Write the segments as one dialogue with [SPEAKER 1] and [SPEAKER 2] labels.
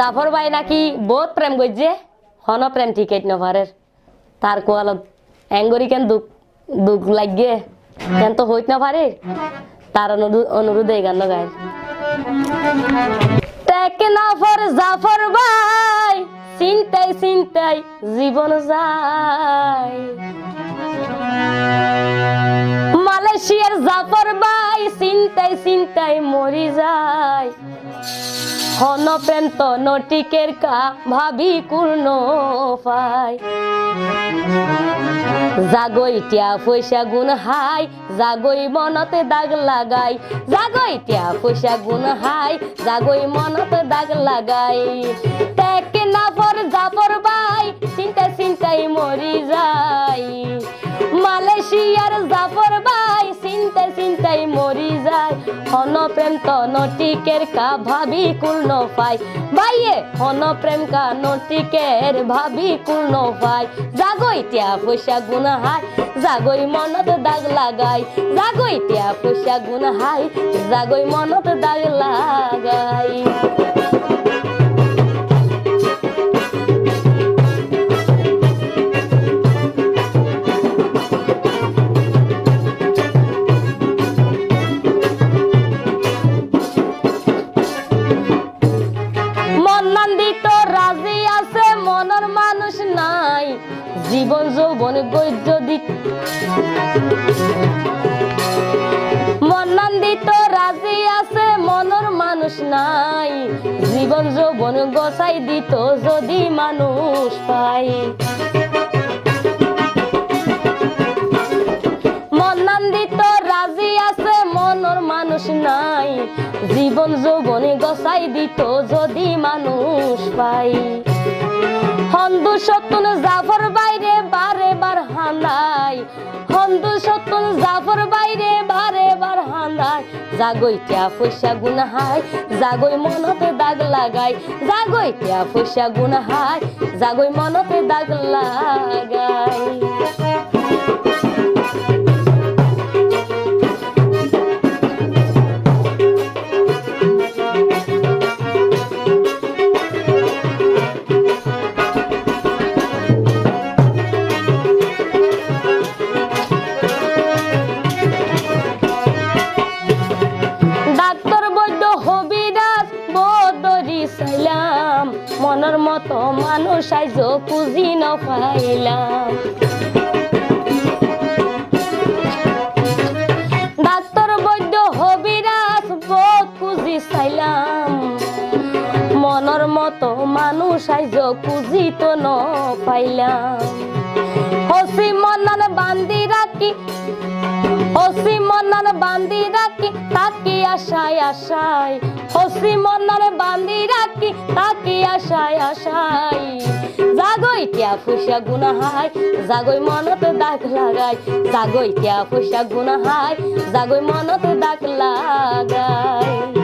[SPEAKER 1] জাফর ভাই নাকি বহুত প্রেম করছে হন প্রেম টিকেট নভারের তার কোয়ালত অ্যাঙ্গরি কেন দুঃখ দুঃখ লাগে কেন তো হইত না পারে তার অনুরোধে এই গান গায়। টেক নাফর জাফর ভাই, চিন্তাই চিন্তাই জীবন যায়। মালয়েশিয়ার জাফর ভাই, চিন্তাই চিন্তাই মরি যায়। হন প্রেম তো নটিকের কা ভাবি পূর্ণ পায় জাগই টিয়া পয়সা গুণ হাই, জাগই মনতে দাগ লাগাই। জাগই টিয়া পয়সা গুণ হাই, জাগই মনতে দাগ লাগাই। টেক না পর জাফর ভাই চিন্তা চিন্তাই মরি যাই। মালয়েশিয়ার জাফর বাই চিন্তা চিন্তাই মরি হন প্রেম তো নটিকের কা ভাবি কুল পাই বাইয়ে হন প্রেম কা নটিকের ভাবি কুল পাই জাগই তিয়া পয়সা গুণ হাই জাগই মনত দাগ লাগাই। জাগই তিয়া পয়সা গুণ হাই জাগই মনত দাগ লাগাই। যৌবন গৈদ্য দিত মন রাজি আছে মনৰ মানুষ নাই। জীবন যৌবন গছাই দিত যদি মানুষ পাই মানুষ নাই। জীবন যৌবনে গসাই দিত যদি মানুষ পাই। হন্দু সতুন জাফর বাইরে বারে বার হান্দাই হন্দু সতুন জাফর বাইরে বারে বার হান্দাই জাগই টিয়া পয়সা গুনাহাই, জাগই মনতে দাগ লাগাই। জাগই টিয়া পয়সা গুনাহাই, জাগই মনতে দাগ লাগাই। আইজ পুঁজি ন পাইলাম। ডাক্তার বৈদ্য হবিরাজ বদ পুঁজি চাইলাম। মনের মতো মানুষ আইজ পুঁজি তো ন পাইলাম। হসি মনন বান্দি রাখি হসি মন্নার বান্দি রাখি আশায়। হসি মন্নার বান্দি রাখি, তাকি আশায় আশায়। জাগই টিয়া ফুসা গুনাহাই জাগই মনত দাগ লাগাই জাগই টিয়া ফুসা গুনাহাই জাগই মনত দাগ লাগাই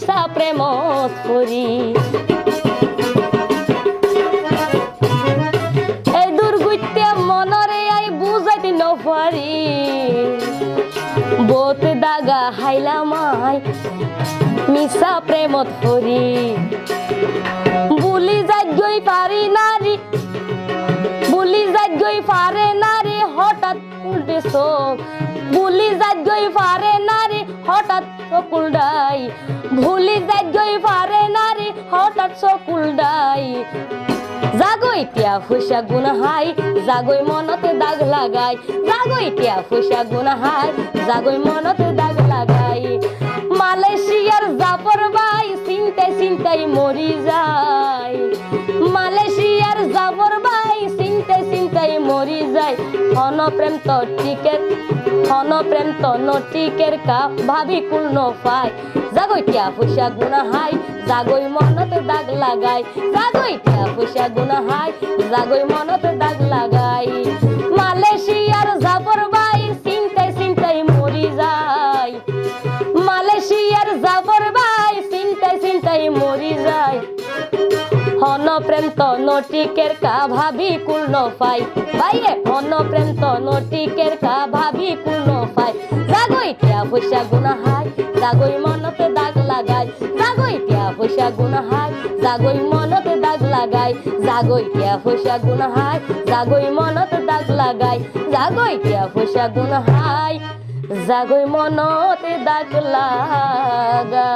[SPEAKER 1] মিশা প্রেমত করি। এই দুর্গুইতে মনরে আই বুঝাইতে ন বোত দাগা হাইলা মাই মিশা প্রেমত করি। বুলি যাই গই পারি নারী বুলি যাই গই পারে উল্টে চোখ বুলি যাই পারে নারী হঠাৎ চকুলডাই ভুলি যাই পারে নারী হঠাৎ চকুলডাই জাগই টিয়া ফুসা গুনাহাই জাগই মনতে দাগ লাগাই। জাগই টিয়া ফুসা গুনাহাই জাগই মনতে দাগ লাগাই। মালয়েশিয়ার জাফর ভাই চিন্তায় চিন্তায় মরি যায়। হন প্রেম তো টিকেট হন প্রেম তো নটিকের কা ভাবি পূর্ণ পায় জাগই টিয়া গুনা হাই জাগই মনত দাগ লাগাই। জাগই টিয়া গুনা হাই জাগই মনতে প্রেম তো নটিকের কা ভাবি কুল পাই বাইরে প্রেম তো নটিকের কা ভাবি কুল পাই জাগই টিয়া পয়সা গুনা হাই জাগই মনতে দাগ লাগাই। জাগই টিয়া পয়সা গুনা হাই জাগই মনতে দাগ লাগাই। জাগই টিয়া পয়সা গুনা হাই জাগই মনতে দাগ লাগাই। জাগই টিয়া পয়সা গুনা হাই জাগই মনতে দাগ লাগাই।